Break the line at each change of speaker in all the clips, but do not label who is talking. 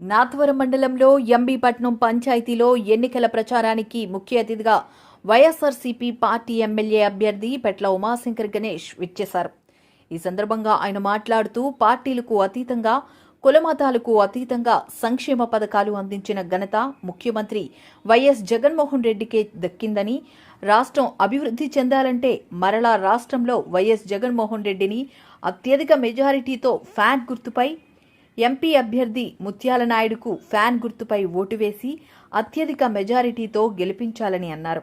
నాథవరం మండలంలో ఎంబీపట్నం పంచాయతీలో ఎన్నికల ప్రచారానికి ముఖ్య అతిథిగా వైఎస్ఆర్సీపీ పార్టీ ఎమ్మెల్యే అభ్యర్థి పెట్ల ఉమాశంకర్ గణేష్ విచ్చేశారు. ఈ సందర్భంగా ఆయన మాట్లాడుతూ పార్టీలకు అతీతంగా కులమతాలకు అతీతంగా సంక్షేమ పథకాలు అందించిన ఘనత ముఖ్యమంత్రి వైఎస్ జగన్మోహన్ రెడ్డికే దక్కిందని రాష్ట్రం అభివృద్ధి చెందాలంటే మరలా రాష్ట్రంలో వైఎస్ జగన్మోహన్ రెడ్డిని అత్యధిక మెజారిటీతో ఫ్యాన్ గుర్తుపై ఎంపీ అభ్యర్థి ముత్యాల నాయుడుకు ఫ్యాన్ గుర్తుపై ఓటు వేసి అత్యధిక మెజారిటీతో గెలిపించాలని అన్నారు.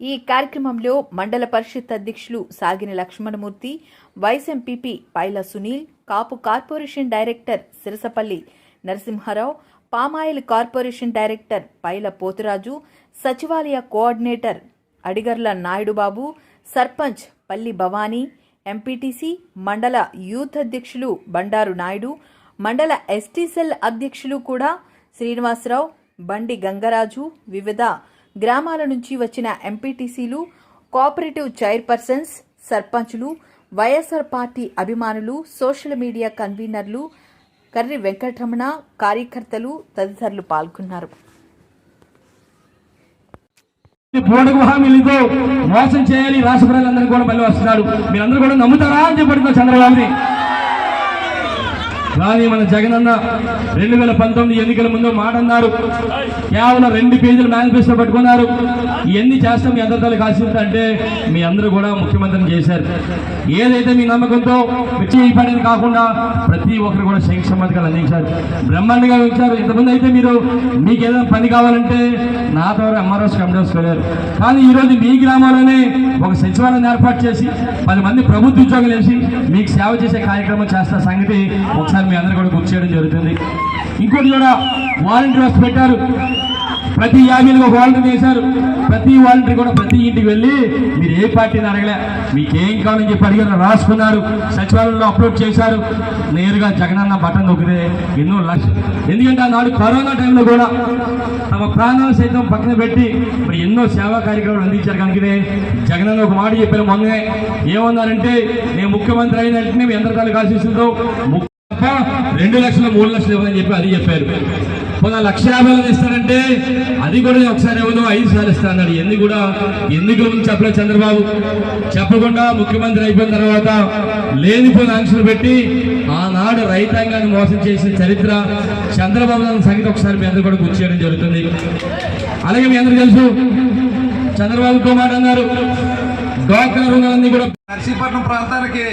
ఈ కార్యక్రమంలో మండల పరిషత్ అధ్యక్షులు Sagina Lakshmanamurthy vice MPP Paila Sunil Kapu corporation director Sirasapalli Narasimharao palm oil corporation director Paila Poturaju సచివాలయ కోఆర్డినేటర్ అడిగర్ల నాయుడుబాబు సర్పంచ్ పల్లి భవానీ ఎంపీటీసీ మండల యూత్ అధ్యక్షులు బండారు నాయుడు మండల ఎస్టీ సెల్ అధ్యక్షులు కూడా శ్రీనివాసరావు బండి గంగరాజు వివిధ గ్రామాల నుంచి వచ్చిన ఎంపీటీసీలు కోఆపరేటివ్ చైర్పర్సన్స్ సర్పంచులు వైఎస్ఆర్ పార్టీ అభిమానులు సోషల్ మీడియా కన్వీనర్లు కర్రి వెంకటరమణ కార్యకర్తలు తదితరులు పాల్గొన్నారు.
పూటకు హామీలతో మోసం చేయాలి రాష్ట్ర ప్రజలందరూ కూడా మళ్ళీ వస్తున్నారు. మీరందరూ కూడా నమ్ముతారా అని చెప్పడుతున్నారు చంద్రబాబుని. కానీ మన జగన్ అన్న రెండు వేల పంతొమ్మిది ఎన్నికల ముందు మాట అన్నారు కేవలం రెండు పేజీలు మేనిఫెస్టో పట్టుకున్నారు. ఇవన్నీ చేస్తాం మీ అందరితో కాసి అంటే మీ అందరూ కూడా ముఖ్యమంత్రిని చేశారు. ఏదైతే మీ నమ్మకంతో విచ్చేయపడేది పనిని కాకుండా ప్రతి ఒక్కరు కూడా సంక్షేమ పథకాలు అందించారు. బ్రహ్మాండంగా ఇచ్చారు ఇంతకుముందు అయితే మీరు మీకు ఏదైనా పని కావాలంటే నా ద్వారా ఎంఆర్ఎస్ కమిటీస్ వెళ్ళారు. కానీ ఈరోజు మీ గ్రామంలోనే ఒక సచివాలయం ఏర్పాటు చేసి పది మంది ప్రభుత్వ ఉద్యోగులు వేసి మీకు సేవ చేసే కార్యక్రమం చేస్తున్న సంగతి ఒకసారి మీ అందరూ కూడా గుర్తు చేయడం జరుగుతుంది. ఇంకోటి కూడా వాలంటీర్ వ్యవస్థ పెట్టారు. ప్రతి యాభైలో ఒక వాలంటీర్ చేశారు. ప్రతి వాలంటీర్ కూడా ప్రతి ఇంటికి వెళ్ళి మీరు ఏ పార్టీని అడగలే మీకేం కావాలని చెప్పి అడిగారు రాసుకున్నారు. సచివాలయంలో అప్లోడ్ చేశారు. నేరుగా జగనన్న బటన్ నొక్కితే ఎన్నో లక్ష ఎందుకంటే ఆనాడు కరోనా టైంలో కూడా తమ ప్రాణాలు సైతం పక్కన పెట్టి మరి ఎన్నో సేవా కార్యక్రమాలు అందించారు. కనుకనే జగనన్న ఒక మాట చెప్పారు మొన్నే ఏమన్నారంటే నేను ముఖ్యమంత్రి అయిన వెంటనే మీ అందరి తాలూకు ఆశీస్సులతో తప్ప రెండు లక్షలు మూడు లక్షలు ఇవ్వని చెప్పి అది చెప్పారు. పద లక్ష యాభై వేలు ఇస్తారంటే అది కూడా నేను ఒకసారి ఇవ్వను ఐదు సార్లు ఇస్తా అన్నాడు. ఎన్ని కూడా? ఎందుకు చెప్పలేదు చంద్రబాబు? చెప్పకుండా ముఖ్యమంత్రి అయిపోయిన తర్వాత లేనిపోయిన ఆంక్షలు పెట్టి ఆనాడు రైతాంగాన్ని మోసం చేసిన చరిత్ర చంద్రబాబు నాయుడు సంగతి ఒకసారి మీ అందరూ కూడా గుర్తు చేయడం జరుగుతుంది. అలాగే మీ అందరూ తెలుసు చంద్రబాబు కుమార్ అన్నారు. డ్వాక్రా రుణాలన్నీ కూడా
నర్సీపట్నం ప్రాంతానికి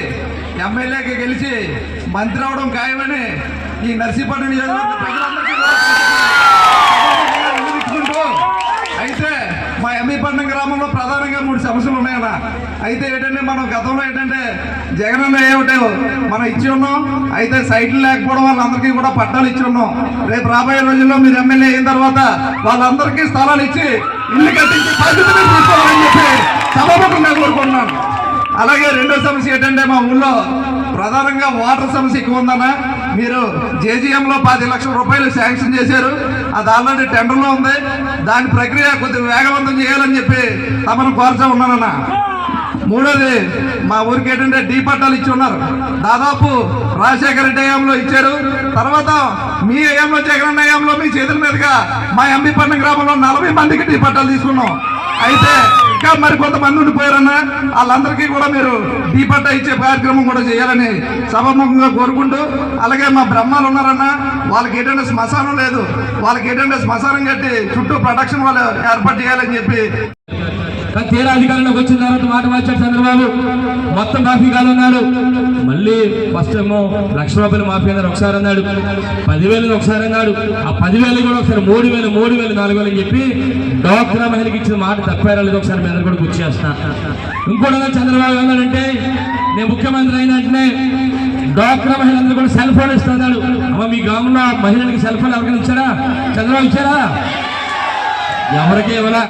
ఎమ్మెల్యేకి గెలిచి మంత్రి అవడం ఖాయమని ఈ నర్సీపట్నం నియోజకవర్గ ప్రజలందరికీ అయితే మా ఎంఈపట్నం గ్రామంలో ప్రధానంగా మూడు సమస్యలు ఉన్నాయన్న. అయితే ఏంటంటే మనం గతంలో ఏంటంటే జగనన్న ఏమిటో మనం ఇచ్చి ఉన్నాం. అయితే సైట్లు లేకపోవడం వాళ్ళందరికీ కూడా పట్టాలు ఇచ్చి ఉన్నాం. రేపు రాబోయే రోజుల్లో మీరు ఎమ్మెల్యే అయిన తర్వాత వాళ్ళందరికీ స్థలాలు ఇచ్చి ఇల్లు కట్టించి బాధ్యతలు తీసుకోవాలని అలాగే రెండో సమస్య ఏంటంటే మా ఊళ్ళో ప్రధానంగా వాటర్ సమస్య ఎక్కువ ఉందన్నా. మీరు జేజీఎంలో పది లక్షల రూపాయలు శాంక్షన్ చేశారు. అది ఆల్రెడీ టెండర్లో ఉంది. దాని ప్రక్రియ కొద్దిగా వేగవంతం చేయాలని చెప్పి తమను కోరుతా ఉన్నానన్నా. మూడోది మా ఊరికి ఏంటంటే డీ పట్టాలు ఇచ్చి ఉన్నారు. దాదాపు రాజశేఖర రెడ్డి హయాంలో ఇచ్చారు. తర్వాత మీ హయాంలో జగన్ హయాంలో మీ చేతుల మీదుగా మా ఎంపీ పట్నం గ్రామంలో నలభై మందికి డీ పట్టాలు తీసుకున్నాం. అయితే ఇంకా మరి కొంతమంది ఉండిపోయారన్నా వాళ్ళందరికీ కూడా మీరు దీపట్ట ఇచ్చే కార్యక్రమం కూడా చేయాలని సభాముఖంగా కోరుకుంటూ అలాగే మా బ్రహ్మాలు ఉన్నారన్నా వాళ్ళకి ఏంటంటే శ్మశానం లేదు వాళ్ళకి ఏంటంటే శ్మశానం కట్టి చుట్టూ ప్రొటెక్షన్ వాళ్ళు ఏర్పాటు చేయాలని చెప్పి
కానీ తీరా అధికారంలోకి వచ్చిన తర్వాత మాట మార్చాడు చంద్రబాబు. మొత్తం మాఫీ కాదు మళ్ళీ ఫస్ట్ ఏమో లక్ష రూపాయలు మాఫీ అన్నారు ఒకసారి అన్నాడు. పదివేలు ఒకసారి అన్నాడు. ఆ పదివేలు కూడా ఒకసారి మూడు వేలు మూడు వేలు నాలుగు వేలు అని చెప్పి డాక్టర్ మహిళకి ఇచ్చిన మాట తప్పారా లేదో ఒకసారి మీద కూడా గుర్తు చేస్తా. ఇంకోటి చంద్రబాబు ఏమన్నాడంటే నేను ముఖ్యమంత్రి అయినట్టునే వెంటనే డాక్టర్ మహిళలందరూ కూడా సెల్ ఫోన్ ఇస్తున్నాడు అమ్మ మీ గ్రామంలో మహిళలకి సెల్ ఫోన్ ఎవరికైనా ఇచ్చారా చంద్రబాబు ఇచ్చారా ఎవరికి ఇవ్వలా.